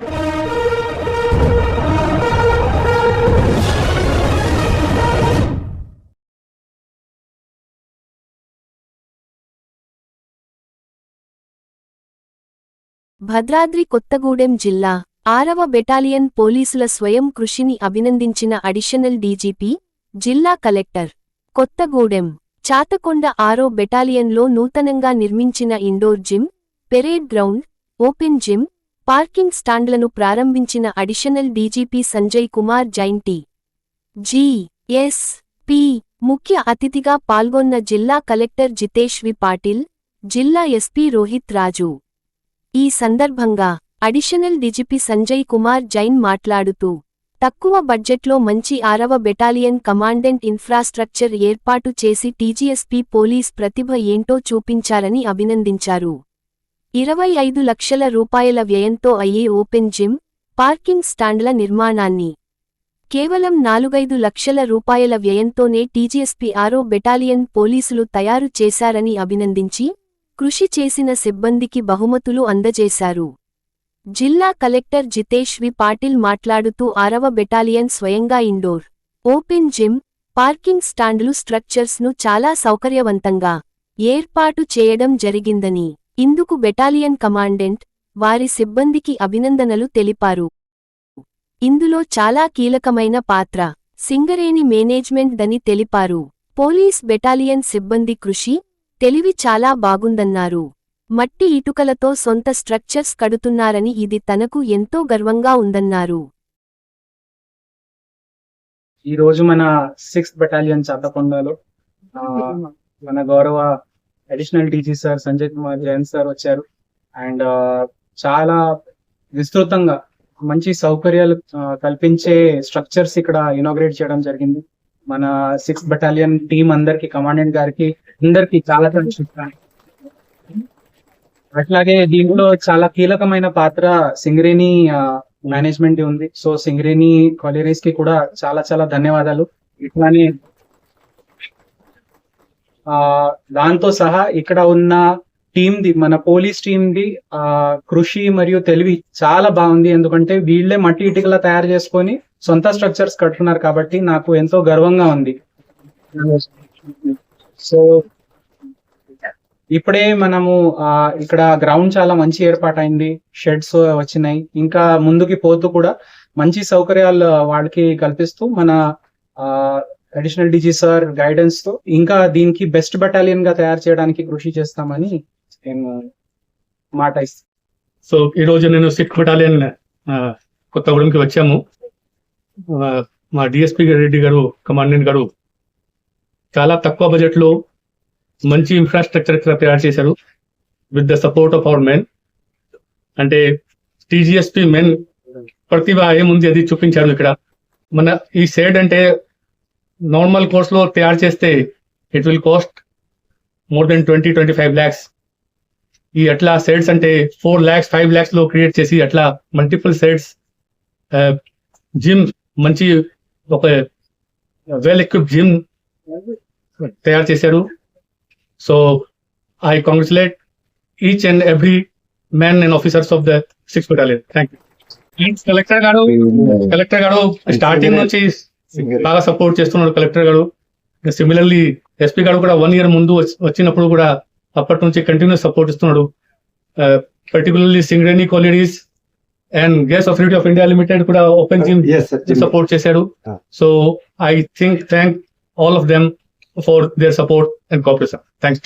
భద్రాద్రి కొత్తగూడెం జిల్లా ఆరవ బెటాలియన్ పోలీసుల స్వయం కృషిని అభినందించిన అడిషనల్ డీజీపీ జిల్లా కలెక్టర్. కొత్తగూడెం చాతకొండ ఆరో బెటాలియన్లో నూతనంగా నిర్మించిన indoor gym parade ground open gym parking స్టాండ్లను ప్రారంభించిన additional DGP Sanjay Kumar Jain T. G. S. P. ముఖ్య అతిథిగా పాల్గొన్న జిల్లా కలెక్టర్ జితేష్ వి. పాటిల్ జిల్లా ఎస్పీ రోహిత్ రాజు. ఈ సందర్భంగా అడిషనల్ డిజిపి సంజయ్ కుమార్ జైన్ మాట్లాడుతూ తక్కువ బడ్జెట్లో మంచి ఆరవ బెటాలియన్ కమాండెంట్ ఇన్ఫ్రాస్ట్రక్చర్ ఏర్పాటు చేసి టీజీఎస్పీ పోలీస్ ప్రతిభ ఏంటో చూపించారని అభినందించారు. ఇరవై ఐదు లక్షల రూపాయల వ్యయంతో అయ్యే ఓపెన్ జిమ్ పార్కింగ్ స్టాండ్ల నిర్మాణాన్ని. కేవలం నాలుగైదు లక్షల రూపాయల వ్యయంతోనే టీజీఎస్పీ ఆరో బెటాలియన్ పోలీసులు తయారు చేశారని అభినందించి కృషి చేసిన సిబ్బందికి బహుమతులు అందజేశారు. జిల్లా కలెక్టర్ జితేష్ వి. పాటిల్ మాట్లాడుతూ ఆరవ బెటాలియన్ స్వయంగా ఇండోర్ ఓపెన్ జిమ్ పార్కింగ్ స్టాండ్లు స్ట్రక్చర్స్ను చాలా సౌకర్యవంతంగా ఏర్పాటు చేయడం జరిగిందని. ఇందుకు బెటాలియన్ కమాండెంట్ వారి సిబ్బందికి అభినందనలు తెలిపారు. ఇందులో చాలా కీలకమైన పాత్ర సింగరేణి మేనేజ్మెంట్ దని తెలిపారు. పోలీస్ బెటాలియన్ సిబ్బంది కృషి తెలివి చాలా బాగుందన్నారు. మట్టి ఇటుకలతో సొంత స్ట్రక్చర్స్ కడుతున్నారని ఇది తనకు ఎంతో గర్వంగా ఉందన్నారు. ఈ రోజు మన సిక్స్త్ బెటాలియన్ చాతకొండలో మన గౌరవ additional DG sir Sanjay Kumar Jayant sir వచ్చారు. అండ్ uh, చాలా విస్తృతంగా మంచి సౌకర్యాలు కల్పించే స్ట్రక్చర్స్ ఇక్కడ ఇనాగ్రేట్ చేయడం జరిగింది. మన సిక్స్ బెటాలియన్ టీం అందరికి కమాండెంట్ గారికి అందరికి చాలా థాంక్స్ చెప్తాను అట్లాగే దీంట్లో చాలా కీలకమైన పాత్ర సింగరేణి మేనేజ్మెంట్ ఉంది. సో సింగరేణి కాలేరీస్కి కూడా చాలా చాలా ధన్యవాదాలు. ఇట్లానే దాంతో సహా ఇక్కడ ఉన్న టీమ్ది మన పోలీస్ టీమ్ది ఆ కృషి మరియు తెలివి చాలా బాగుంది. ఎందుకంటే వీళ్ళే మట్టి ఇటుకలా తయారు చేసుకొని సొంత స్ట్రక్చర్స్ కట్టున్నారు కాబట్టి నాకు ఎంతో గర్వంగా ఉంది. సో ఇప్పుడే మనము ఇక్కడ గ్రౌండ్ చాలా మంచి ఏర్పాటైంది. షెడ్స్ వచ్చినాయి. ఇంకా ముందుకి పోతూ కూడా మంచి సౌకర్యాలు వాళ్ళకి కల్పిస్తూ మన అడిషనల్ డీజీ సార్ గైడెన్స్తో ఇంకా దీనికి బెస్ట్ బెటాలియన్గా తయారు చేయడానికి కృషి చేస్తామని నేను మాట ఇస్తాను సో ఈ రోజు నేను సిక్ బటాలియన్ కొత్త కొత్తగూడెంకి వచ్చాము. మా డిఎస్పి రెడ్డి గారు కమాండెంట్ గారు చాలా తక్కువ బడ్జెట్లో మంచి ఇన్ఫ్రాస్ట్రక్చర్ ఇక్కడ తయారు చేశారు. With the support of our men అంటే టీజీఎస్పి మెన్ ప్రతిభ ఏముంది అది చూపించారు ఇక్కడ. మన ఈ సేడ్ అంటే నార్మల్ కోర్స్లో తయారు చేస్తే it will cost more than twenty twenty five lakhs ఈ అట్లా సెట్స్ అంటే ఫోర్ ల్యాక్స్ ఫైవ్ ల్యాక్స్లో క్రియేట్ చేసి అట్లా మల్టిపుల్ సెట్స్ జిమ్ మంచి ఒక వెల్ ఎక్విప్ జిమ్ తయారు చేశారు so I congratulate each and every man and officers of the six battalion thank you collector గారు. కలెక్టర్ గారు స్టార్టింగ్ నుంచి బాగా సపోర్ట్ చేస్తున్నారు కలెక్టర్ గారు. సిమిలర్లీ ఎస్పీ గారు కూడా వన్ ఇయర్ ముందు వచ్చి- వచ్చినప్పుడు కూడా అప్పటి నుంచి కంటిన్యూస్ సపోర్ట్ ఇస్తున్నాడు. Particularly Singareni collieries and gas authority of India limited కూడా open gym. Support Ah. So I think thank all of them for their support and cooperation thanks